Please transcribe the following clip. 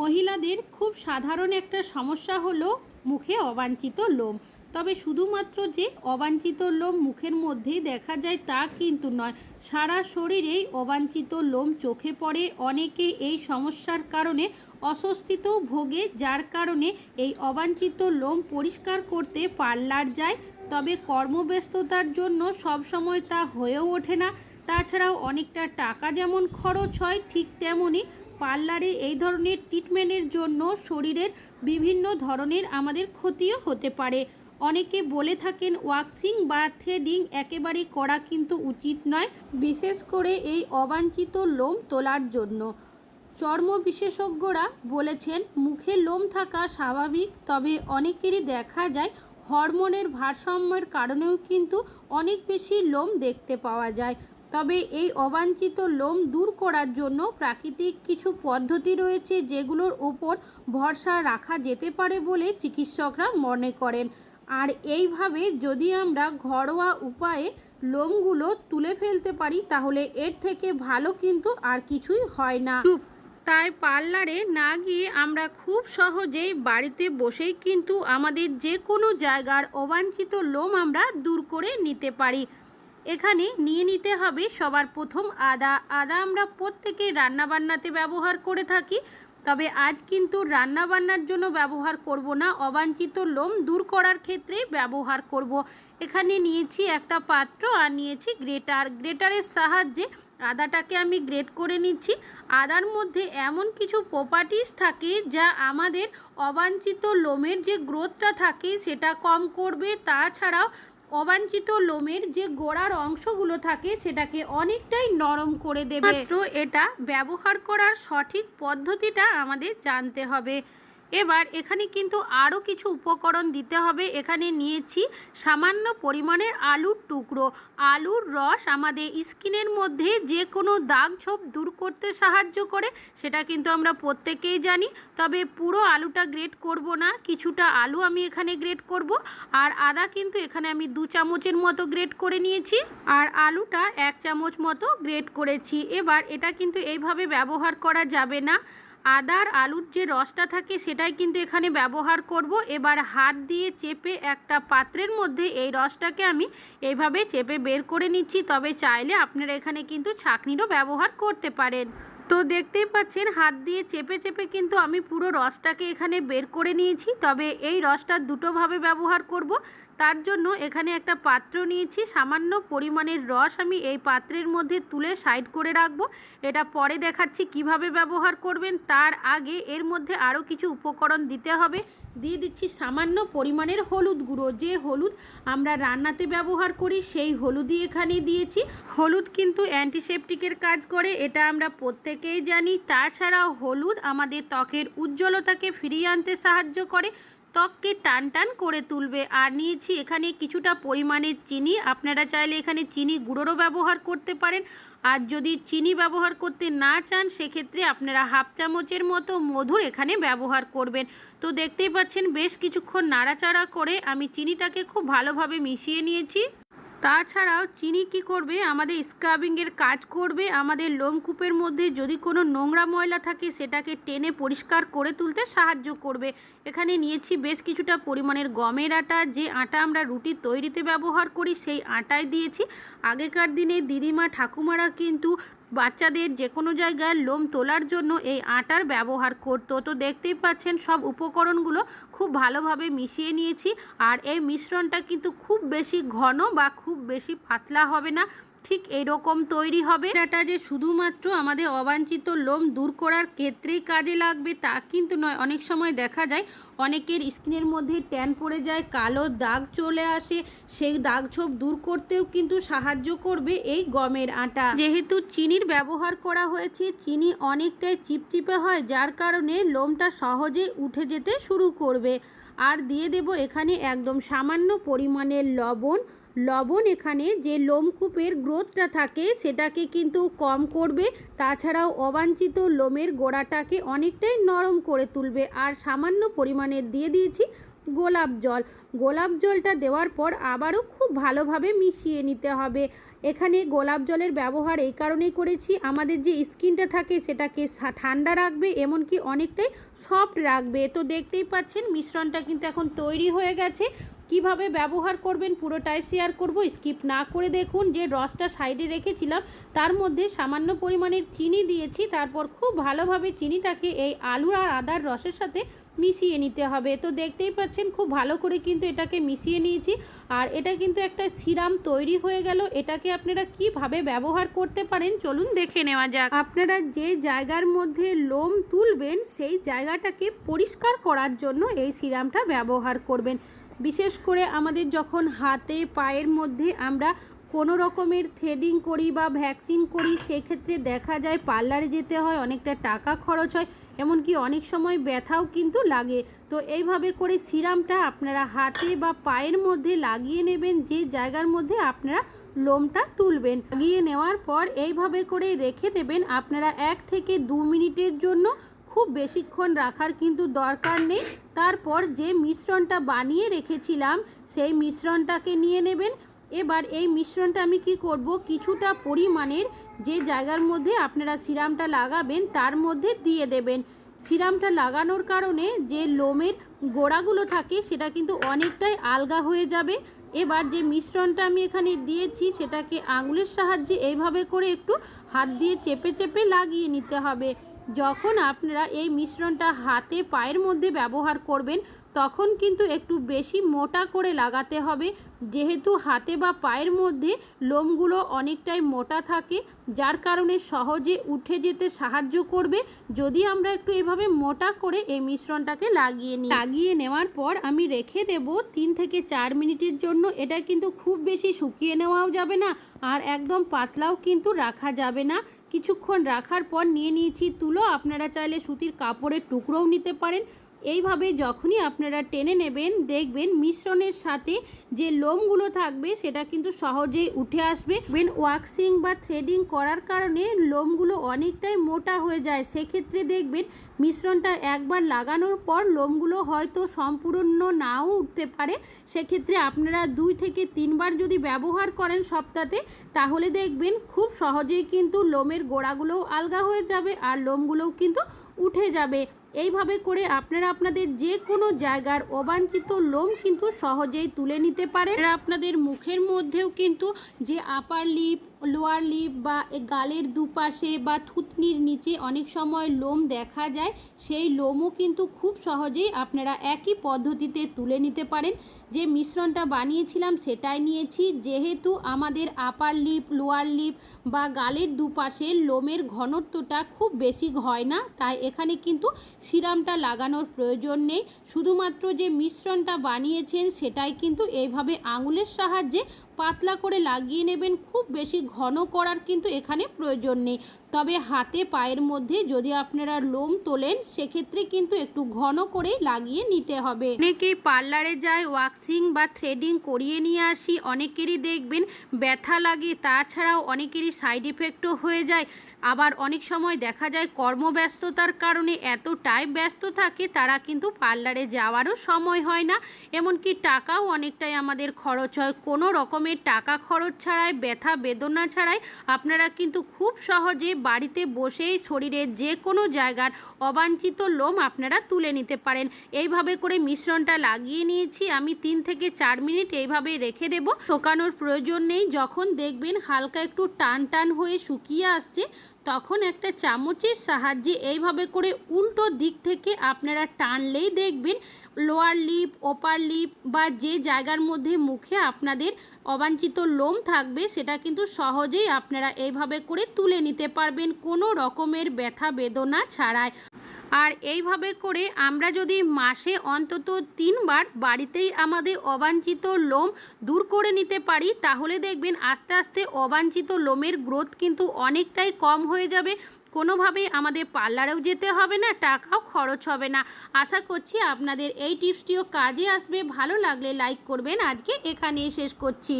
মহিলাদের খুব সাধারণ একটা সমস্যা হলো মুখে অবাঞ্ছিত লোম। তবে শুধুমাত্র যে অবাঞ্ছিত লোম মুখের মধ্যেই দেখা যায় তা কিন্তু নয়, সারা শরীরেই অবাঞ্ছিত লোম চোখে পড়ে। অনেকে এই সমস্যার কারণে অস্বস্তিতেও ভোগে, যার কারণে এই অবাঞ্ছিত লোম পরিষ্কার করতে পার্লার যায়। তবে কর্মব্যস্ততার জন্য সবসময় তা হয়েও ওঠে না। তাছাড়াও অনেকটা টাকা যেমন খরচ হয়, ঠিক তেমনই পার্লারে এই ধরনের ট্রিটমেন্টের জন্য শরীরের বিভিন্ন ধরনের আমাদের ক্ষতিও হতে পারে। অনেকে বলে থাকেন ওয়াক্সিং বা থ্রেডিং একেবারে করা কিন্তু উচিত নয়, বিশেষ করে এই অবাঞ্ছিত লোম তোলার জন্য। চর্ম বিশেষজ্ঞরা বলেছেন, মুখে লোম থাকা স্বাভাবিক, তবে অনেকেরই দেখা যায় হরমোনের ভারসাম্যের কারণেও কিন্তু অনেক বেশি লোম দেখতে পাওয়া যায়। তবে এই অবাঞ্ছিত লোম দূর করার জন্য প্রাকৃতিক কিছু পদ্ধতি রয়েছে যেগুলোর ওপর ভরসা রাখা যেতে পারে বলে চিকিৎসকরা মনে করেন। আর এইভাবে যদি আমরা ঘরোয়া উপায়ে লোমগুলো তুলে ফেলতে পারি, তাহলে এর থেকে ভালো কিন্তু আর কিছুই হয় না। তাই পার্লারে না গিয়ে আমরা খুব সহজেই বাড়িতে বসেই কিন্তু আমাদের যে কোনো জায়গার অবাঞ্ছিত লোম আমরা দূর করে নিতে পারি। এখানে নিয়ে নিতে হবে সবার প্রথম আদা। আদা আমরা প্রত্যেকে রান্নাবান্নাতে ব্যবহার করে থাকি, তবে আজ কিন্তু রান্নাবান্নার জন্য ব্যবহার করব না, অবাঞ্ছিত লোম দূর করার ক্ষেত্রে ব্যবহার করব। এখানে নিয়েছি একটা পাত্র আর নিয়েছি গ্রেটার। গ্রেটারের সাহায্যে আদাটাকে আমি গ্রেট করে নিচ্ছি। আদার মধ্যে এমন কিছু প্রপার্টিস থাকে যা আমাদের অবাঞ্ছিত লোমের যে গ্রোথটা থাকে সেটা কম করবে, তাছাড়াও অবাঞ্ছিত লোমের যে গোড়ার অংশগুলো থাকে সেটাকে অনেকটাই নরম করে দেবে। মাত্র এটা ব্যবহার করার সঠিক পদ্ধতিটা আমাদের জানতে হবে। এবার এখানে কিন্তু আরও কিছু উপকরণ দিতে হবে। এখানে নিয়েছি সামান্য পরিমাণের আলুর টুকরো। আলুর রস আমাদের স্কিনের মধ্যে যে কোনো দাগ ছোপ দূর করতে সাহায্য করে, সেটা কিন্তু আমরা প্রত্যেকেই জানি। তবে পুরো আলুটা গ্রেট করব না, কিছুটা আলু আমি এখানে গ্রেট করব, আর আদা কিন্তু এখানে আমি দু চামচের মতো গ্রেট করে নিয়েছি, আর আলুটা এক চামচ মতো গ্রেট করেছি। এবার এটা কিন্তু এইভাবে ব্যবহার করা যাবে না। আদার আলুর যে রসটা থাকে সেটাই কিন্তু এখানে ব্যবহার করব। এবার হাত দিয়ে চেপে একটা পাত্রের মধ্যে এই রসটাকে আমি এইভাবে চেপে বের করে নিচ্ছি। তবে চাইলে আপনারা এখানে কিন্তু ছাঁকনিরও ব্যবহার করতে পারেন। তো দেখতেই পাচ্ছেন, হাত দিয়ে চেপে চেপে কিন্তু আমি পুরো রসটাকে এখানে বের করে নিয়েছি। তবে এই রসটা দুটোভাবে ব্যবহার করব। তার জন্য এখানে একটা পাত্র নিয়েছি। সামান্য পরিমাণের রস আমি এই পাত্রের মধ্যে তুলে সাইড করে রাখব। এটা পরে দেখাচ্ছি কীভাবে ব্যবহার করবেন। তার আগে এর মধ্যে আরও কিছু উপকরণ দিতে হবে। দিয়ে দিচ্ছি সামান্য পরিমাণের হলুদ গুঁড়ো। যে হলুদ আমরা রান্নাতে ব্যবহার করি, সেই হলুদই এখানে দিয়েছি। হলুদ কিন্তু অ্যান্টিসেপটিকের কাজ করে, এটা আমরা প্রত্যেকেই জানি। তাছাড়াও হলুদ আমাদের ত্বকের উজ্জ্বলতাকে ফিরিয়ে আনতে সাহায্য করে। ত্বককে টান টান করে তুলবে। আর নিয়েছি এখানে কিছুটা পরিমাণের চিনি। আপনারা চাইলে এখানে চিনি গুঁড়োরও ব্যবহার করতে পারেন। আর যদি চিনি ব্যবহার করতে না চান, সেক্ষেত্রে আপনারা হাফ চামচের মতো মধুর এখানে ব্যবহার করবেন। তো দেখতেই পাচ্ছেন, বেশ কিছুক্ষণ নাড়াচাড়া করে আমি চিনিটাকে খুব ভালোভাবে মিশিয়ে নিয়েছি। তাছাড়াও চিনি কি করবে? আমাদের স্ক্রাবিংয়ের কাজ করবে। আমাদের লোমকূপের মধ্যে যদি কোনো নোংরা ময়লা থাকে, সেটাকে টেনে পরিষ্কার করে তুলতে সাহায্য করবে। এখানে নিয়েছি বেশ কিছুটা পরিমাণের গমের আটা। যে আটা আমরা রুটি তৈরিতে ব্যবহার করি, সেই আটায় দিয়েছি। আগেকার দিনে দিদিমা ঠাকুমারা কিন্তু বাচ্চাদের যে কোনো জায়গায় লোম তোলার জন্য এই আটার ব্যবহার করতো। তো দেখতেই পাচ্ছেন সব উপকরণগুলো খুব ভালোভাবে মিশিয়ে নিয়েছি। আর এই মিশ্রণটা কিন্তু খুব বেশি ঘন বা খুব বেশি পাতলা হবে না। ঠিক এরকম তৈরি হবে। এটা যে শুধুমাত্র আমাদের অবাঞ্ছিত লোম দূর করার ক্ষেত্রেই কাজে লাগবে তা কিন্তু নয়। অনেক সময় দেখা যায় অনেকের স্কিনের মধ্যে ট্যান পড়ে যায়, কালো দাগ চলে আসে, সেই দাগ ছোপ দূর করতেও কিন্তু সাহায্য করবে এই গমের আটা। যেহেতু চিনির ব্যবহার করা হয়েছে, চিনি অনেকটাই চিপচিপে হয়, যার কারণে লোমটা সহজে উঠে যেতে শুরু করবে। আর দিয়ে দেব এখানে একদম সামান্য পরিমাণের লবণ লবণ এখানে যে লোমকূপের গ্রোথটা থাকে সেটাকে কিন্তু কম করবে, তাছাড়াও অবাঞ্ছিত লোমের গোড়াটাকে অনেকটাই নরম করে তুলবে আর সামান্য পরিমাণের দিয়ে দিয়েছি গোলাপ জল। গোলাপ জলটা দেওয়ার পর আবারও খুব ভালোভাবে মিশিয়ে নিতে হবে। এখানে গোলাপ জলের ব্যবহার এই কারণেই করেছি, আমাদের যে স্কিনটা থাকে সেটাকে ঠান্ডা রাখবে এমনকি অনেকটাই সফট রাখবে। তো দেখতেই পাচ্ছেন, মিশ্রণটা কিন্তু এখন তৈরি হয়ে গেছে। কীভাবে ব্যবহার করবেন পুরোটাই শেয়ার করব স্কিপ না করে দেখুন, যে রসটা সাইডে রেখেছিলাম, তার মধ্যে সামান্য পরিমাণের চিনি দিয়েছি, তারপর খুব ভালোভাবে চিনিটাকে এই আলু আর আদার রসের সাথে মিশিয়ে নিতে হবে। তো দেখতেই পাচ্ছেন, খুব ভালো করে কিন্তু এটাকে মিশিয়ে নিয়েছি, আর এটা কিন্তু একটা সিরাম তৈরি হয়ে গেল, এটাকে আপনারা কীভাবে ব্যবহার করতে পারেন চলুন দেখে নেওয়া যাক। আপনারা যে জায়গার মধ্যে লোম তুলবেন, সেই জায়গাটাকে পরিষ্কার করার জন্য এই সিরামটা ব্যবহার করবেন। বিশেষ করে আমাদের যখন হাতে, পায়ের মধ্যে আমরা কোনো রকমের থ্রেডিং করি বা ভ্যাকসিন করি, সেক্ষেত্রে দেখা যায় পার্লারে যেতে হয়, অনেকটা টাকা খরচ হয়, এমনকি অনেক সময় ব্যথাও কিন্তু লাগে। তো এইভাবে করে সিরামটা আপনারা হাতে বা পায়ের মধ্যে লাগিয়ে নেবেন, যে জায়গার মধ্যে আপনারা লোমটা তুলবেন। লাগিয়ে নেওয়ার পর এইভাবে করে রেখে দেবেন, আপনারা এক থেকে দু মিনিটের জন্য খুব বেশিক্ষণ রাখার কিন্তু দরকার নেই। তারপর যে মিশ্রণটা বানিয়ে রেখেছিলাম, সেই মিশ্রণটাকে নিয়ে নেবেন। এবার এই মিশ্রণটা আমি কি করব? কিছুটা পরিমাণের যে জায়গার মধ্যে আপনারা সিরামটা লাগাবেন, তার মধ্যে দিয়ে দেবেন। সিরামটা লাগানোর কারণে যে লোমের গোড়াগুলো থাকে, সেটা কিন্তু অনেকটাই আলগা হয়ে যাবে। এবার যে মিশ্রণটা আমি এখানে দিয়েছি, সেটাকে আঙুলের সাহায্যে এইভাবে করে একটু হাত দিয়ে চেপে চেপে লাগিয়ে নিতে হবে। যখন আপনারা এই মিশ্রণটা হাতে পায়ের মধ্যে ব্যবহার করবেন, তখন কিন্তু একটু বেশি মোটা করে লাগাতে হবে। যেহেতু হাতে বা পায়ের মধ্যে লোমগুলো অনেকটাই মোটা থাকে, যার কারণে সহজে উঠে যেতে সাহায্য করবে। যদি আমরা একটু এভাবে মোটা করে এই মিশ্রণটাকে লাগিয়ে নিই। লাগিয়ে নেওয়ার পর আমি রেখে দেব তিন থেকে চার মিনিটের জন্য। এটা কিন্তু খুব বেশি শুকিয়ে নেওয়াও যাবে না, আর একদম পাতলাও কিন্তু রাখা যাবে না। কিছুক্ষণ রাখার পর নিয়ে নিয়েছি তুলো। আপনারা চাইলে সুতির কাপড়ের টুকরোও নিতে পারেন। এইভাবে যখনই আপনারা টেনে নেবেন, দেখবেন মিশ্রণের সাথে যে লোমগুলো থাকবে, সেটা কিন্তু সহজেই উঠে আসবে। বেন ওয়াক্সিং বা থ্রেডিং করার কারণে লোমগুলো অনেকটাই মোটা হয়ে যায়। সেক্ষেত্রে দেখবেন মিশ্রণটা একবার লাগানোর পর লোমগুলো হয়তো সম্পূর্ণ নাও উঠতে পারে। সেক্ষেত্রে আপনারা দুই থেকে তিনবার যদি ব্যবহার করেন সপ্তাহে তাহলে দেখবেন খুব সহজেই কিন্তু লোমের গোড়াগুলোও আলগা হয়ে যাবে আর লোমগুলোও কিন্তু উঠে যাবে। এইভাবে করে আপনারা আপনাদের যে কোনো জায়গার অবাঞ্ছিত লোম কিন্তু সহজেই তুলে নিতে পারেন। আপনাদের মুখের মধ্যেও কিন্তু যে আপার লিপ লোয়ার লিপ বা গালের দুপাশে বা থুতনির নিচে অনেক সময় লোম দেখা যায়, সেই লোমও কিন্তু খুব সহজেই আপনারা একই পদ্ধতিতে তুলে নিতে পারেন। যে মিশ্রণটা বানিয়েছিলাম সেটাই নিয়েছি। যেহেতু আমাদের আপার লিপ, লোয়ার লিপ বা গালের দুপাশে লোমের ঘনত্বটা খুব বেশি হয় না, তাই এখানে কিন্তু সিরামটা লাগানোর প্রয়োজন নেই। শুধুমাত্র যে মিশ্রণটা বানিয়েছেন সেটাই কিন্তু এইভাবে আঙুলের সাহায্যে পাতলা করে লাগিয়ে নেবেন, খুব বেশি ঘন করার কিন্তু এখানে প্রয়োজন নেই। তবে হাতে পায়ের মধ্যে যদি আপনারা লোম তোলেন, সেক্ষেত্রে কিন্তু একটু ঘন করে লাগিয়ে নিতে হবে। অনেকেই পার্লারে যায়, ওয়াক্সিং বা থ্রেডিং করিয়ে নিয়ে আসি, অনেকেরই দেখবেন ব্যথা লাগে, তাছাড়াও অনেকেরই সাইড ইফেক্টও হয়ে যায়। আবার অনেক সময় দেখা যায় কর্মব্যস্ততার কারণে এতটাই ব্যস্ত থাকে, তারা কিন্তু পার্লারে যাওয়ারও সময় হয় না। এমনকি টাকাও অনেকটাই আমাদের খরচ হয়। কোনো রকমের টাকা খরচ ছাড়াই, ব্যথা, বেদনা ছাড়াই আপনারা কিন্তু খুব সহজে বাড়িতে বসেই শরীরের যে কোনো জায়গার অবাঞ্ছিত লোম আপনারা তুলে নিতে পারেন। এইভাবে করে মিশ্রণটা লাগিয়ে নিয়েছি। আমি তিন থেকে চার মিনিট এইভাবে রেখে দেব। শোকানোর প্রয়োজন নেই। যখন দেখবেন হালকা একটু টান টান হয়ে শুকিয়ে আসছে তখন একটা চামচের সাহায্যে এইভাবে করে উল্টো দিক থেকে আপনারা টানলেই দেখবেন লোয়ার লিপ ওপার লিপ বা যে জায়গার মধ্যে মুখে আপনাদের অবাঞ্ছিত লোম থাকবে, সেটা কিন্তু সহজেই আপনারা এইভাবে করে তুলে নিতে পারবেন। কোনো রকমের ব্যথা বেদনা ছাড়াই। আর এইভাবে করে আমরা যদি মাসে অন্তত তিনবার বাড়িতেই আমাদের অবাঞ্ছিত লোম দূর করে নিতে পারি, তাহলে দেখবেন আস্তে আস্তে অবাঞ্ছিত লোমের গ্রোথ কিন্তু অনেকটাই কম হয়ে যাবে। কোনোভাবেই আমাদের পার্লারেও যেতে হবে না, টাকাও খরচ হবে না। আশা করছি আপনাদের এই টিপসটিও কাজে আসবে। ভালো লাগলে লাইক করবেন। আজকে এখানেই শেষ করছি।